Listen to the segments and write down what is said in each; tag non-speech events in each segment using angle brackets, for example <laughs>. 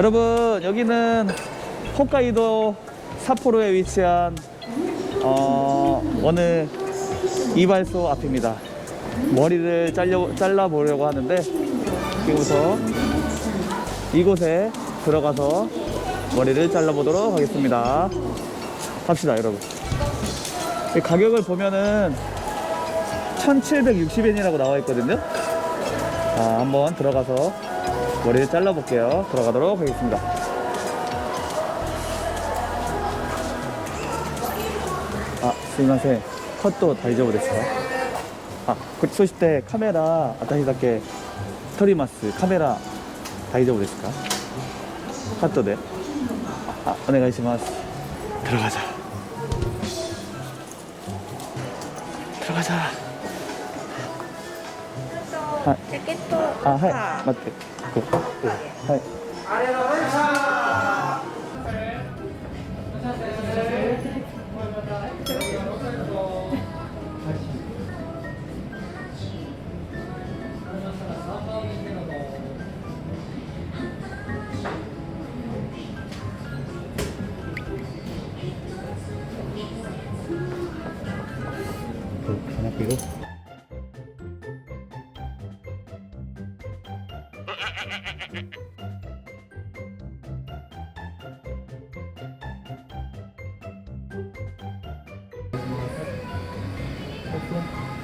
여러분 여기는 홋카이도 삿포로에 위치한 어, 어느 이발소 앞입니다. 머리를 잘려, 잘라보려고 하는데 지금부터 이곳에 들어가서 머리를 잘라보도록 하겠습니다. 갑시다 여러분. 이 가격을 보면은 1760엔이라고 나와 있거든요. 자, 한번 들어가서 머리를 잘라볼게요. 들어가도록 하겠습니다. 아, すいません。カット大丈夫ですかあ、こそしてカメラ、私だけ撮ります。カメラ大丈夫ですかカットで。あ、お願いします。 들어가자. 들어가자. ジャケットあ、はい。待って。 ここはい。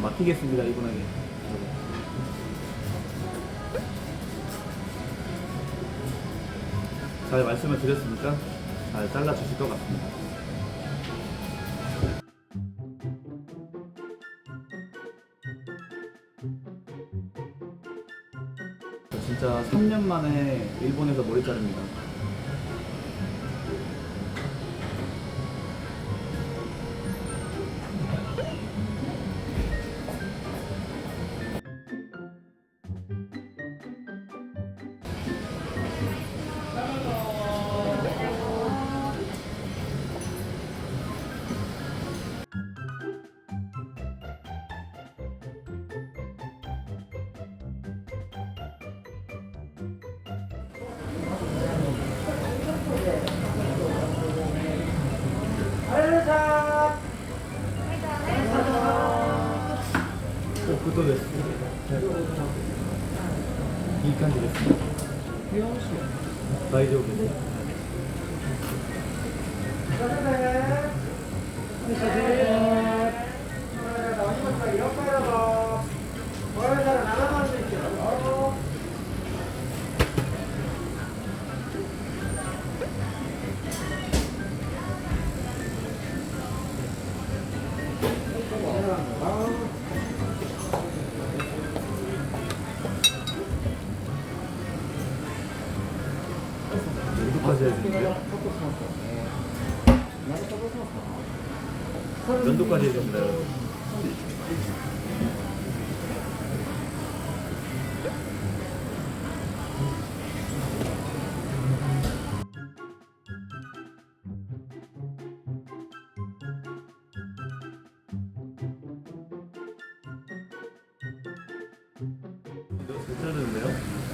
그냥 맡기겠습니다 이분에게. 잘 말씀을 드렸으니까 잘 잘라 주실 것 같습니다. 저 진짜 3년 만에 일본에서 머리 자릅니다 ことです。いい感じです。大丈夫です。 해야 되는데요? 면도까지 해야 됩니다, 여러분. 괜찮은데요?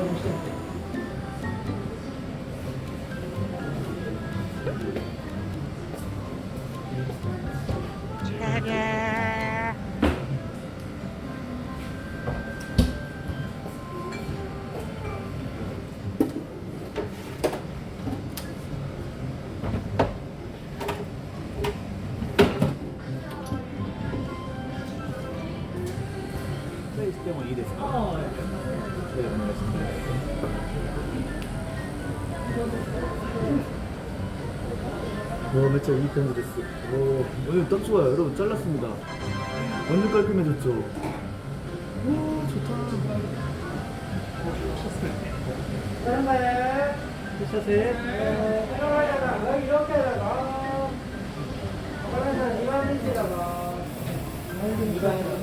こ人って。でもいいですか。 와, 매차 이 편지 됐어. 오, 오늘 딱 좋아요. 여러분, 잘랐습니다. 완전 깔끔해졌죠? 오, 좋다. 와,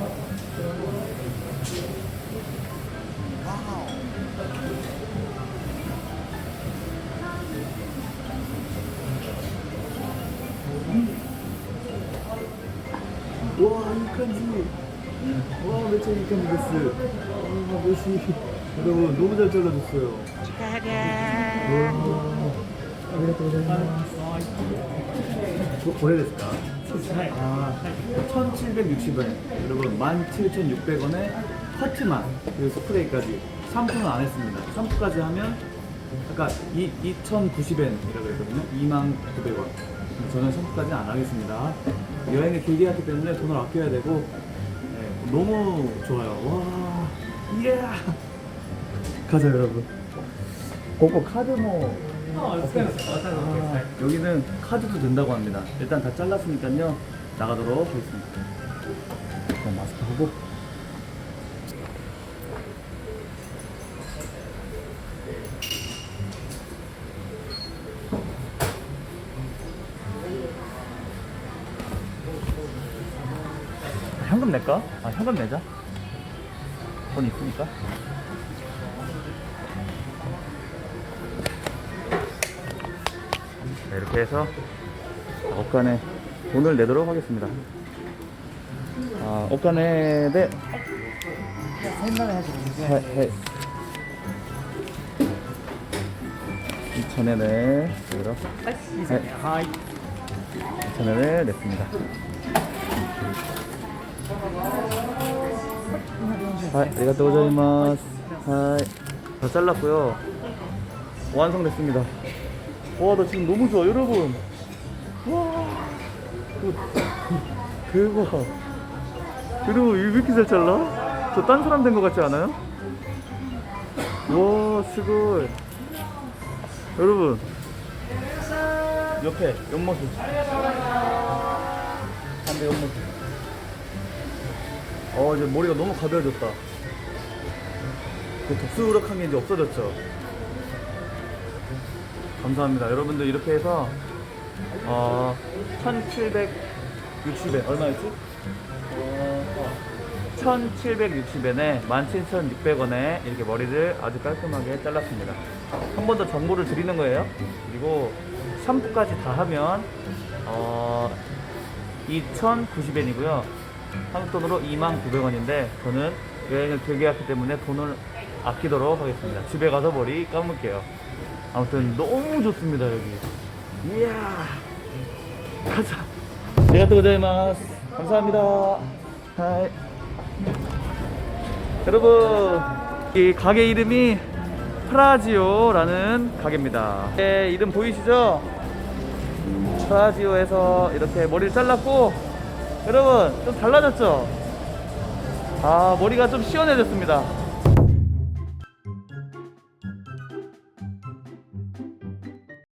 어, 와, 매칭 이렇게 미겠스. 와, 매칭. 여러분, 너무 잘 잘라줬어요. 축하하랴. 어. 오래됐을까? 1760원. 여러분, 17,600원에 커트만, 그리고 스프레이까지. 3푼은 안 했습니다. 3푼까지 하면, 아까 2,090엔이라고 했거든요. 2만 900원. 저는 3푼까지는 안 하겠습니다. 여행을 길게 하기 때문에 돈을 아껴야 되고, 너무 좋아요. 와, 예! 가자, 여러분. 그거 카드 뭐. 아, 여기는 카드도 된다고 합니다. 일단 다 잘랐으니까요. 나가도록 하겠습니다. 일단 마스크 하고. 현금 낼까? 아, 현금 내자. 돈 있으니까. 네, 이렇게 해서 옷간에 돈을 내도록 하겠습니다. 아, 옷간에 네. 해, 해. 2,000엔을 여기로 네. 2,000엔을 냈습니다. 하이, 아리가또 고자이마스. 하이. 다 잘랐고요. 완성됐습니다. 와, 나 지금 너무 좋아, 여러분. 와, 그, <laughs> 대박. 여러분, 왜 이렇게 잘 잘라? 저 딴 사람 된 것 같지 않아요? 와, 스고이. 여러분, 옆에 옆모습. 반대 옆모습. 어, 이제 머리가 너무 가벼워졌다. 그 덥수룩한 게 이제 없어졌죠. 감사합니다. 여러분들 이렇게 해서 어, 1760엔 얼마였지? 어, 1760엔에 17,600원에 이렇게 머리를 아주 깔끔하게 잘랐습니다. 한 번 더 정보를 드리는 거예요. 그리고 샴푸까지 다 하면 어, 2,090엔이고요. 한국 돈으로 29,900원인데 저는 여행을 길게 했기 때문에 돈을 아끼도록 하겠습니다. 집에 가서 머리 감을게요. 아무튼 너무 좋습니다 여기. 이야 가자. 내가 또 고자이마스. 감사합니다. 하이. 여러분 이 가게 이름이 프라지오라는 가게입니다. 네, 이름 보이시죠? 프라지오에서 이렇게 머리를 잘랐고 여러분 좀 달라졌죠? 아 머리가 좀 시원해졌습니다.